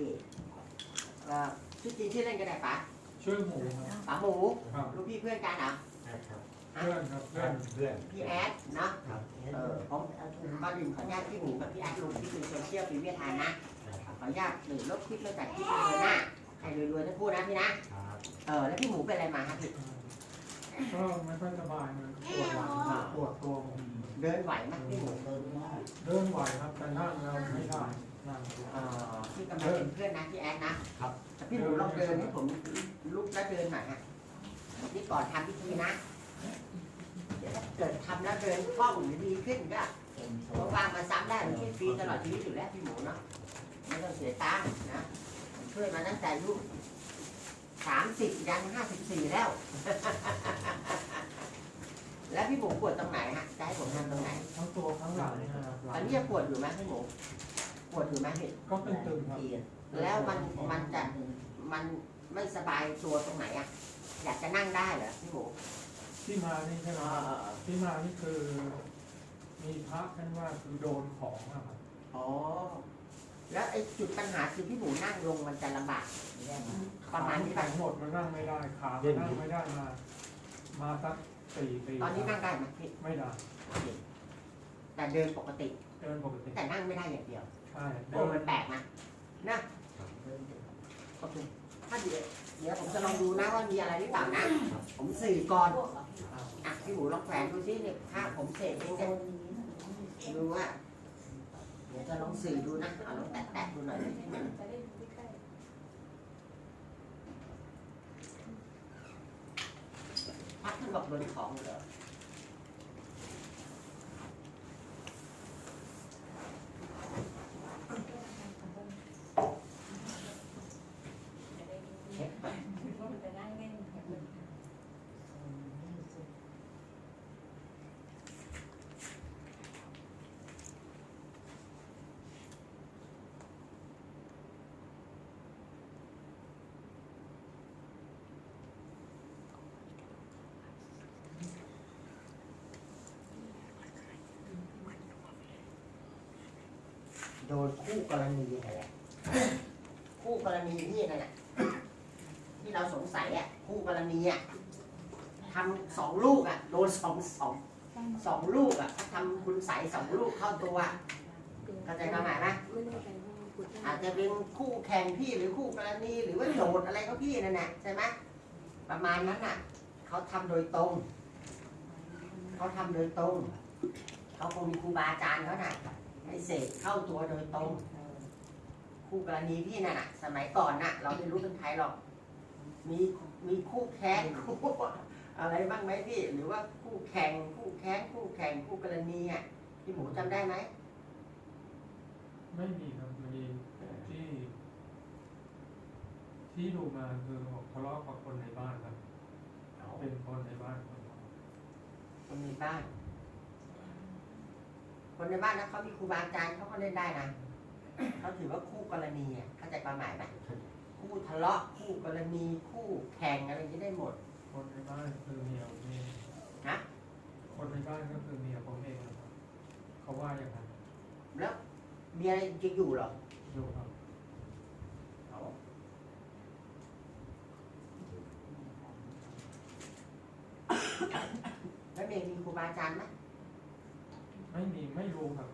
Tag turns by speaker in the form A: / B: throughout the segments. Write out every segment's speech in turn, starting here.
A: พี่เอ่อชื่อจริงชื่อเล่นก็ได้ป๋า
B: ช่วยหมูครับ
A: ป๋าหมู
B: ครับ
A: ลูกพี่เพื่อนกันเหรอ
C: ครับ
B: เพื่อนครับเพื่อน
C: เพื่อน
A: พี่แอดเนาะ
C: ครับ
A: เออผมก่อนอื่นขออนุญาตพี่หมูกับพี่แอดลงที่คือโซเชียลปีเวียทานนะขออนุญาตหนึ่งลบคลิปแล้วจัดคลิปเลยหน้าให้รวยๆทั้งคู่นะพี่นะ
C: ครับ
A: เออแล้วพี่หมูเป็นอะไรมาครับพี่
B: ก็ไม่ค่อยสบายมันปวดหลังปวดตัวผม
A: เดินไหวไหมพี่หมู
C: เดินได้
B: เดินไหวครับแต่นั่งแล้วไม่ได้นั่ง
A: เออพี่กำลังเป็นเพื่อนนะพี่แอดนะครับ แต่พี่หมูลองเดินให้ผมลุกแล้วเดินหน่อยฮะนี่ก่อนทำพิธีนะ เดี๋ยวถ้าเกิดทำแล้วเดินคล่องหรือดีขึ้นก็ว่างๆมาซ้ำได้มันช่วยฟรีตลอดชีวิตอยู่แล้วพี่หมูเนาะไม่ต้องเสียตังค์นะผมช่วยมาตั้งแต่อายุสามสิบยันห้าสิบสี่แล้ว แล้วพี่หมูปวดตรงไหนฮะจะให้ผมทำตรงไหน
B: ทั้งตัวทั้งหลังนะครับหลั
A: ตอน
B: ง
A: นี้ยังปวดอยู่ไหมพี่หมู ปวดอยู่ไหมพี่
B: ก็เป็นตึงครับ
A: แล้วมันมันจะมันไม่สบายตัวตรงไหนอะ อยากจะนั่งได้เหรอพี่หมู
B: ที่มานี่ใช่ไหม
A: เอ
B: ครับ
A: อ
B: ที่มานี่คือ มีพระท่านว่าคือโดนของอะครับ
A: อ๋อ แล้วไอ้จุดปัญหาคือพี่หมูนั่งลงมันจะลำบาก ประมาณนี้
B: แข็งหมดมันนั่งไม่ได้ขามันนั่งไม่ได้มา มาสักสี่ปี
A: ตอนนี้นั่งได้ไหมพี่
B: ไม่ได้
A: แต่เดินปกติ
B: เดินปกติ
A: แต่นั่งไม่ได้อย่างเดียว
B: ใช่
A: โอ้
B: เดิน
A: มันแปลกนะนะโอเคถ้าเดี๋ยวเดี๋ยวผมจะลองดูนะว่ามีอะไรหรือเปล่านะ ผมสื่อก่อนอะพี่หมูลองแขวนดูซิเนี่ยถ้าผมเสกเองเนี่ยดูว่าเดี๋ยวจะลองสื่อดูนะเอาลองแตะๆดูหน่อยนะพี่หมูพักท่านบอกโดนของเหรอ โดนคู่กรณีอะไรคู่กรณีที่นั่นแหละที่เราสงสัยอะคู่กรณีอะทำสองลูกอะ โดนสองสองสองลูกอะทำคุณใสสองลูกเข้าตัวเข้าใจความหมายไหมอาจจะเป็นคู่แข่งพี่หรือคู่กรณีหรือว่าโจทย์อะไรก็พี่นั่นแหละใช่ไหมประมาณนั้นน่ะเขาทำโดยตรงเขาทำโดยตรงเขาคงมีครูบาอาจารย์เขาน่ะ ให้เสกเข้าตัวโดยตรงคู่กรณีพี่น่ะน่ะสมัยก่อนน่ะ เราไม่รู้เป็นใครหรอก มีมีคู่แข่งคู่อะไรบ้างไหมพี่ หรือว่าคู่แข่งคู่แข่งคู่แข่งคู่กรณีอะพี่หมูจำได้ไหม
B: ไม่มีครับมีที่ ที่ดูมาคือบอกทะเลาะกับคนในบ้านครับ เป็นคนในบ้านคนเดียว
A: คนในบ้าน คนในบ้านนะเขามีครูบาอาจารย์เขาก็เล่นได้นะเขาถือว่าคู่กรณีอะเข้าใจความหมายไหมคู่ทะเลาะคู่กรณีคู่แข่งอะไรอย่างนี้ได้หมด
B: คนในบ้านคือเมียผมเอง
A: ฮะ
B: คนในบ้านก็คือเมียผมเองนะครับเขาว่าอย่างนั้น
A: แล้วมีอะไรจะอยู่เหรอ
B: อยู่ครับ
A: เอาแล้วเมย์มีครูบาอาจารย์ไหม
B: ไม่มีไม่รู้ครับ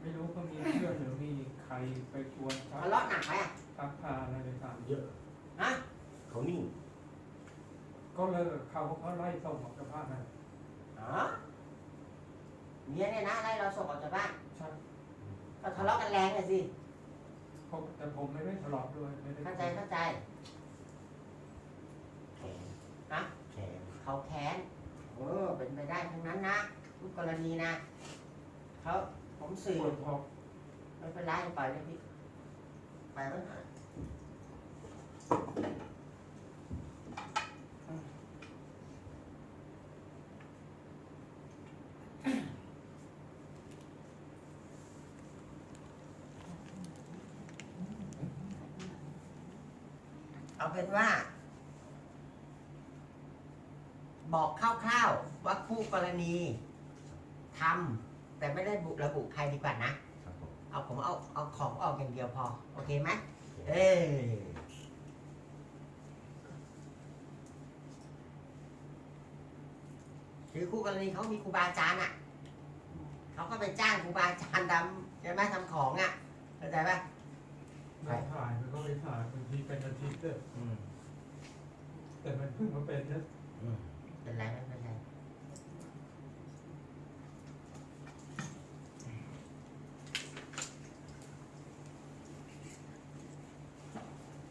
B: ไม่รู้ก็มีเพื่อนหรือมีใครไปชวนทัก
A: ทะเลาะหนักไหมอะ
B: ทักทายอะไรต่าง
C: เยอะ
A: ฮะ
C: เขานิ่ง
B: ๆก็เลิกเขาเขาไล่ส่งออกจากบ้านนะ
A: อ๋อเมียเนี่ยนะไล่เราส่งออกจากบ้าน
B: ใช่
A: ก็ทะเลาะกันแรงเลยสิ
B: ผมแต่ผมไม่ได้ทะเลาะด้วยไม่ได้
A: เข้าใจเข้าใจ
C: แขน
A: ฮะ
C: แขน
A: เขาแค้นเออเป็นไปได้ทั้งนั้นนะทุกกรณีนะ เขาผมสื่อ
B: ส่วนพอ
A: ไม่เป็นไรปล่อยเลยพี่ไปแล้วนะเอาเป็นว่า บอกคร่าวๆว่าคู่กรณีทำ แต่ไม่ได้บุระบุใครดีกว่านะ
C: ครับผม
A: เอาผมเอาเอาของออกอย่างเดียวพอ โอเคไหม
C: ค
A: เอ้ยคือคู่กรณีเขามีครูบาอาจารย์อะเขาก็ไปจ้างครูบาอาจารย์ทำใช่ไหมทำของอะเข้าใจปะ
B: เราถ่ายมันก็ไปถ่ายบางทีเป็นอาทิตย์เลย
A: อืม
B: แต่มันเพิ่งมาเป็นนะ
A: อืมเป็นไรไม่เป็นไร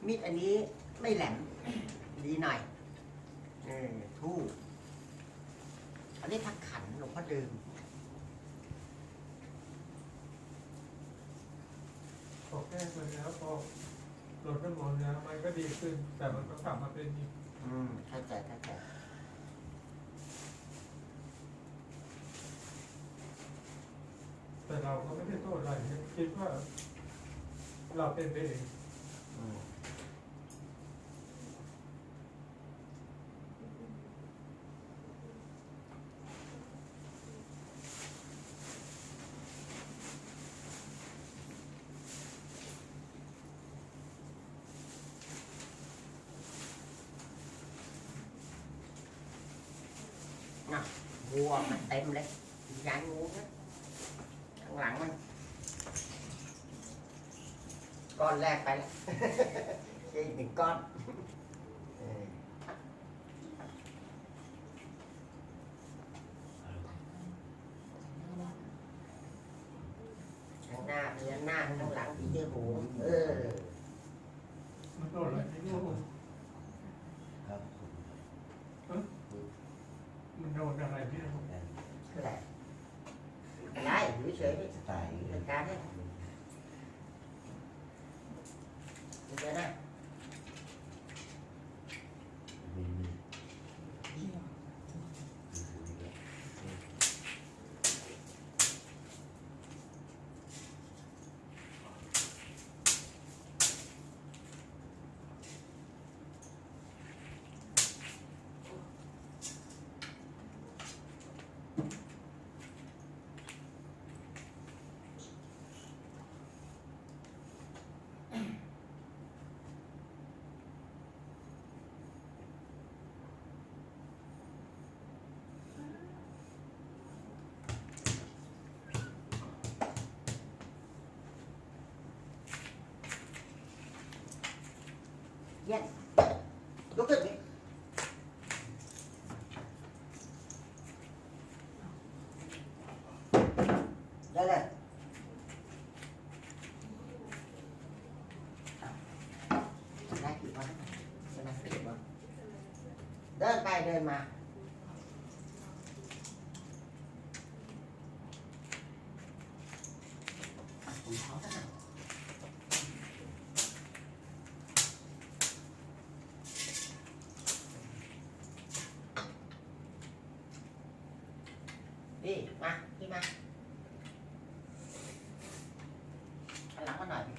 A: มีดอันนี้ไม่แหลม ดีหน่อยเออทู่อันนี้พักขันหลวงพ่อดื่ม
B: พอแก้ไปแล้วพอลดน้ำมนต์แล้วมันก็ดีขึ้น แต่มันก็กลับมาเป็นอีก
A: อืมเข้าใจเข้าใจ
B: แต่เราก็ไม่ได้โทษอะไรนะคิดว่าเราเป็นไปเอง
A: อืมน่ะ วัวมันเต็มเลยยางงูนะข้างหลังมันก้อนแรกไปแล้ว อีกหนึ่งก้อนเออข้างหน้าเพียนหน้าข้างหลังผีเจ้าหูเออ
B: มันโดนอะไรไม่รู้
C: ครับ
B: มันโดนอะไรไม่รู้
A: คืออะไรอะไรอยู่เฉยๆนี่
C: สไตล์
A: จัดการเนี่ยเดี๋ยวนะ
C: มีมี
A: เย็นลุกขึ้นนี่ได้เลยได้กี่วันได้ไหมกี่วันเดินไปเดินมาอะผมขอสักหน่อยนี่มาพี่มาหันหลังมาหน่อยดิ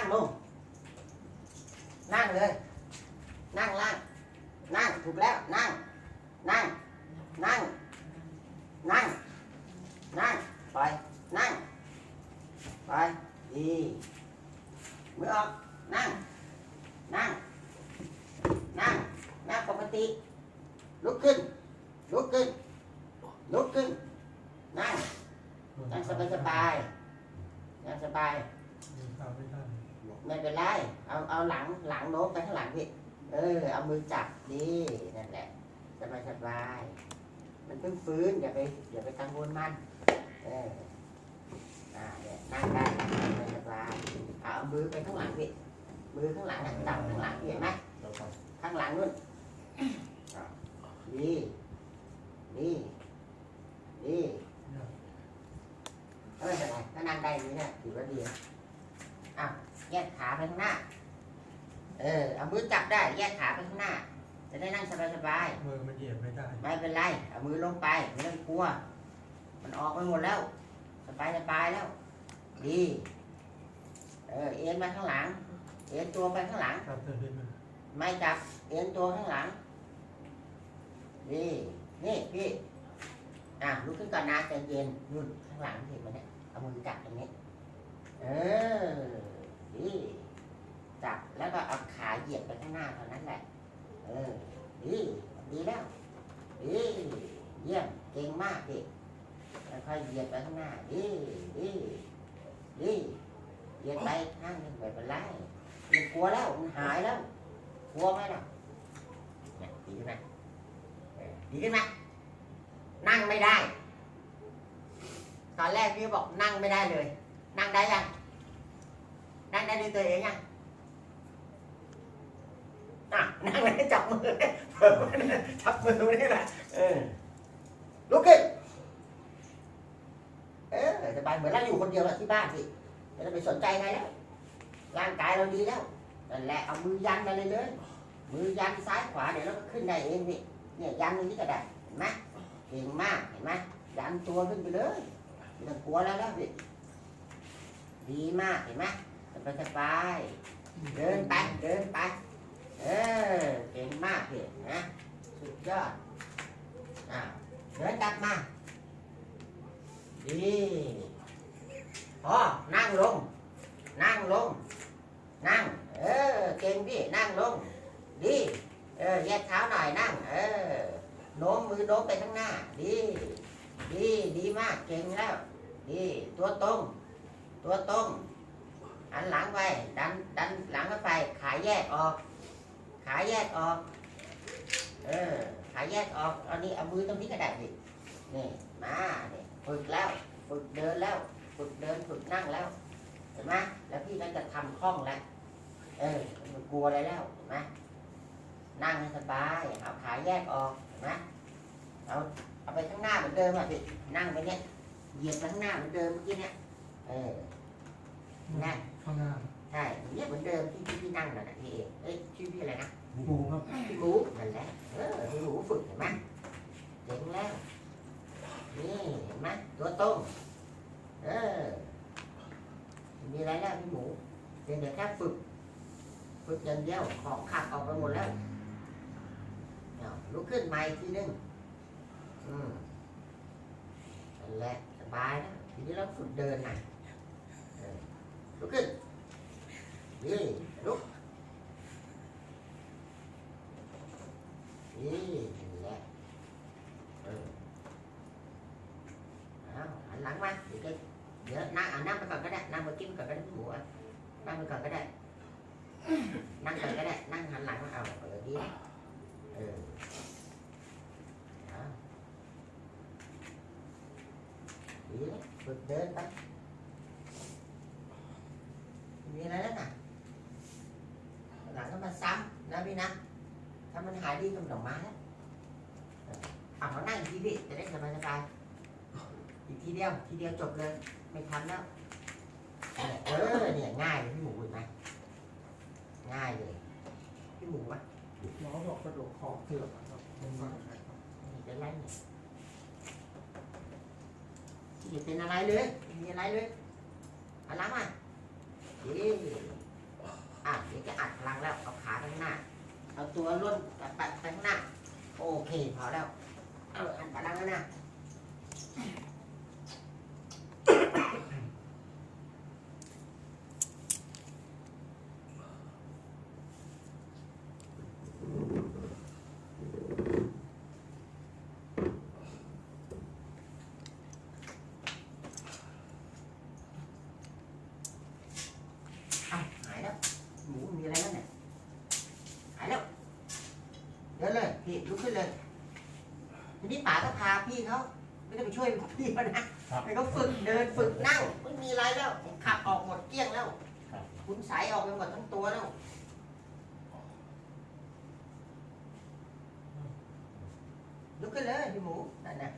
A: นั่งลง นั่งเลย นั่งล่าง นั่งถูกแล้ว นั่ง นั่ง นั่ง นั่ง นั่ง ไป นั่ง ไป ดีมือออก นั่ง นั่ง นั่ง นั่งปกติ ลุกขึ้น ลุกขึ้น ลุกขึ้น นั่ง นั่งสบายสบายนั่งสบาย
B: มีข่าวไม่ ได้
A: ไม่เป็นไร เอาเอาหลังหลังโน้มไปข้างหลังพี่ เออ เอามือจับดีนั่นแหละสบายสบายๆมันเพิ่งฟื้นอย่าไปอย่าไปกังวลมัน เอออ่าเนี่ยนั่งได้สบายสบายๆเอาเอามือไปข้างหลังพี่ มือข้างหลังน่ะจับข้างหลังพี่เห็นไหม
C: แล้วก็
A: ข้างหลังนู่นนี่นี่นี่เออเป็นไรก็นั่งได้อย่างนี้เนี่ยถือว่าดีนะอ้าวแยกขาไปข้างหน้า เออ เอามือจับได้ แยกขาไปข้างหน้า จะได้นั่งสบาย
B: มือมันเหยียบไม่ได้
A: ๆไม่เป็นไรเอามือลงไปไม่ต้องกลัว มันออกไปหมดแล้ว สบายสบายๆแล้ว ดีเออเอ็นมาข้างหลัง เอ็นตัวไปข้างหลัง
B: ครับเธอเป็นมัน
A: ไม่จับเอ็นตัวข้างหลังดนี่ นี่พี่ อะลุกขึ้นก่อนนะใจเย็นนุ่นข้างหลังเห็นไหมเนี่ย เอามือจับตรงนี้ เออ นี่ จับแล้วก็เอาขาเหยียบไปข้างหน้าเท่านั้นแหละ เออ ดี ดีแล้ว ดี เยี่ยม เก่งมากดิแล้วค่อยเหยียบไปข้างหน้า ดี ดี ดีเหยียบไปข้างหนึงไม่เป็นไรมันกลัวแล้ว มันหายแล้ว กลัวไหมล่ะดีขึ้นไหมดีขึ้นไหมนั่งไม่ได้ ตอนแรกพี่บอกนั่งไม่ได้เลย นั่งได้ยัง นั่งได้ด้วยตัวเองยัง อะนั่งเลยจับมือจับมือไม่ได้ละเออลุกขึ้นเออสบายเหมือนเราอยู่คนเดียวที่บ้านพี่ไม่ต้องไปสนใจใครแล้วร่างกายเราดีแล้วนั่นแหละเอามือยันมาเลยเลย มือยันซ้ายขวาเดี๋ยวเราก็ขึ้นได้เองพี่เนี่ยยันตรงนี้ก็ได้เห็นไหมเก่งมากเห็นไหมยันตัวขึ้นไปเลยไม่ต้องกลัวแล้วแล้วพี่ดีมากเห็นไหมสบายสบายเดินไปเดินไป เออเก่งมากพี่นะ สุดยอดอ่าเดินกลับมา ดีพอนั่งลง นั่งลง นั่ง เออ เก่งพี่ นั่งลง ดี เออแยกเท้าหน่อยนั่ง เออ โน้มมือโน้มไปข้างหน้า ดี ดี ดีมาก เก่งแล้ว ดี ตัวตรง ตัวตรงหันหลังไป ดัน ดันหลังไป ขาแยกออก ขาแยกออก เออ ขาแยกออกเอานี้เอามือตรงนี้ก็ได้สินี่ มานี่ฝึกแล้ว ฝึกเดินแล้ว ฝึกเดิน ฝึกนั่งแล้ว เห็นไหมแล้วพี่ก็จะทำคล่องแล้ว เออไมันกลัวอะไรแล้ว เห็นไหมนั่งให้สบาย เอาขาแยกออก เห็นไหมเอาเอาไปข้างหน้าเหมือนเดิมอะพี่นั่งไปเนี่ยเหยียบไปข้างหน้าเหมือนเดิมเมื่อกี้เนี่ยเออนั่น
B: ข้างหน้า
A: ใช่เนี่ยเหมือนเดิมที่ที่พี่นั่งนั่นนะพี่เองเอ้ยชื่อพี่อะไรนะ
B: หมูครับ
A: หมูนั่นแหละเออพี่หมูฝึกเห็นไหมเจ๋งแล้วนี่เห็นไหมตัวตเออมีอะไรแล้วพี่หมูเพียงแต่แค่ฝึก ฝึกอย่างเดียวของขับออกไปหมดแล้วเอาลุกขึ้นใหม่อีกทีนึงอืมนั่นแหละสบายแล้วทีนี้เราฝึกเดินนะเออลุกขึ้นนี่ลุก นี่นั่นแหละเออเอาหันหลังมาเดี๋ยวจะเดี๋ยวนั่งอะนั่งไปก่อนามันหายดีก็ไม่ต้องมาแล้วเออเอาเขานั่งอีกทีพี่จะได้สบายสบายๆอีกทีเดียว ทีเดียวจบเลย ไม่ทันแล้ว เออเนี่ยง่ายเลยพี่หมูเห็นไหมง่ายเลย พี่หมูวะ
B: หมอบอกกระดูกคอเสื่อมครับผมฟังนะครับ
A: นี่เป็นไรเนี่ยไม่เป็นอะไรเลยไม่มีอะไรเลยพลังอะดีอะเดี๋ยวจะอัดพลังแล้ว เอาขาข้างหน้า เอาตัวล้นปัดไปข้างหน้า โอเคพอแล้ว เอาอัดพลังแล้วนะ อ้าวหายแล้ว หมูมีอะไรแล้วเนี่ย หายแล้ว เดิ นเลยพี่ลุกขึ้นเลย ทีนี้ป๋าก็พาพี่เขาไม่ได้ไปช่วยพี่เขานะให้เขาฝึกเดินฝึกนั่งไม่มีอะไรแล้วขับออกหมดเกลี้ยงแล้วคุณสายออกไปหมดทั้งตัวแล้วลุกขึ้นเลยพี่หมูนั่นนะ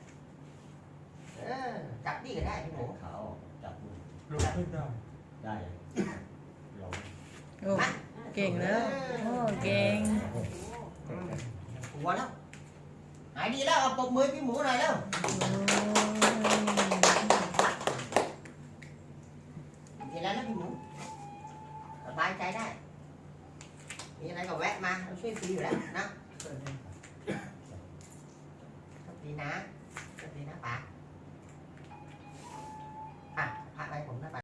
A: เออจับนี่ก็ได้พี่หมู
C: เขาจับมือ
B: ลุกขึ้นได้
C: ได้ลง
D: โอ้เก่งแล้วโอ้เก่ง
A: หัวแล้วหายดีแล้วเอาปรบมือพี่หมูหน่อยแล้ว
D: โอ้ ย
A: มีอะไรแล้วพี่หมูสบายใจได้มีอะไรก็แวะม